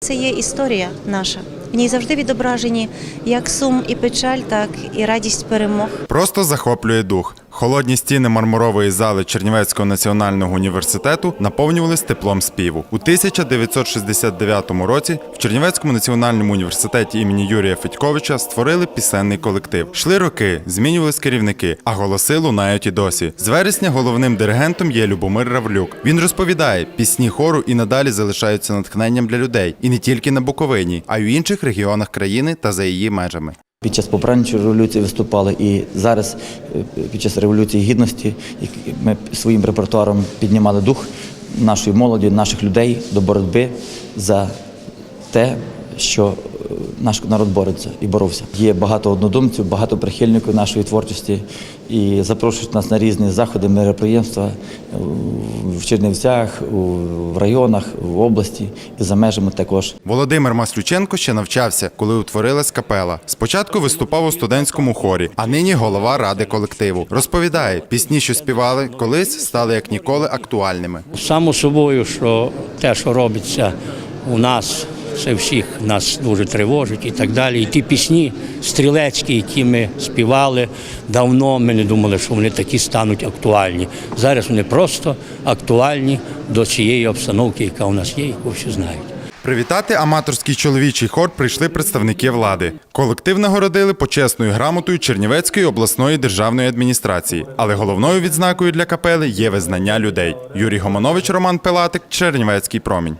Це є історія наша. В ній завжди відображені як сум і печаль, так і радість перемог. Просто захоплює дух. Холодні стіни мармурової зали Чернівецького національного університету наповнювались теплом співу. У 1969 році в Чернівецькому національному університеті імені Юрія Федьковича створили пісенний колектив. Шли роки, змінювались керівники, а голоси лунають і досі. З вересня головним диригентом є Любомир Равлюк. Він розповідає, пісні хору і надалі залишаються натхненням для людей, і не тільки на Буковині, а й у інших регіонах країни та за її межами. Під час попередньої революції виступали і зараз, е, під час революції гідності, ми своїм репертуаром піднімали дух нашої молоді, наших людей до боротьби за те, що е, наш народ бореться і боровся. Є багато однодумців, багато прихильників нашої творчості і запрошують нас на різні заходи, мероприємства е, в Чернівцях, в районах, в області і за межами також. Володимир Маслюченко ще навчався, коли утворилась капела. Спочатку виступав у студентському хорі, а нині голова ради колективу. Розповідає, пісні, що співали, колись стали як ніколи актуальними. Само собою, що те, що робиться у нас, це всіх нас дуже тривожить і так далі. І ті пісні стрілецькі, які ми співали давно, ми не думали, що вони такі стануть актуальні. Зараз вони просто актуальні до цієї обстановки, яка у нас є, яку всі знають. Привітати аматорський чоловічий хор прийшли представники влади. Колектив нагородили почесною грамотою Чернівецької обласної державної адміністрації. Але головною відзнакою для капели є визнання людей. Юрій Гомонович, Роман Пелатик, Чернівецький промінь.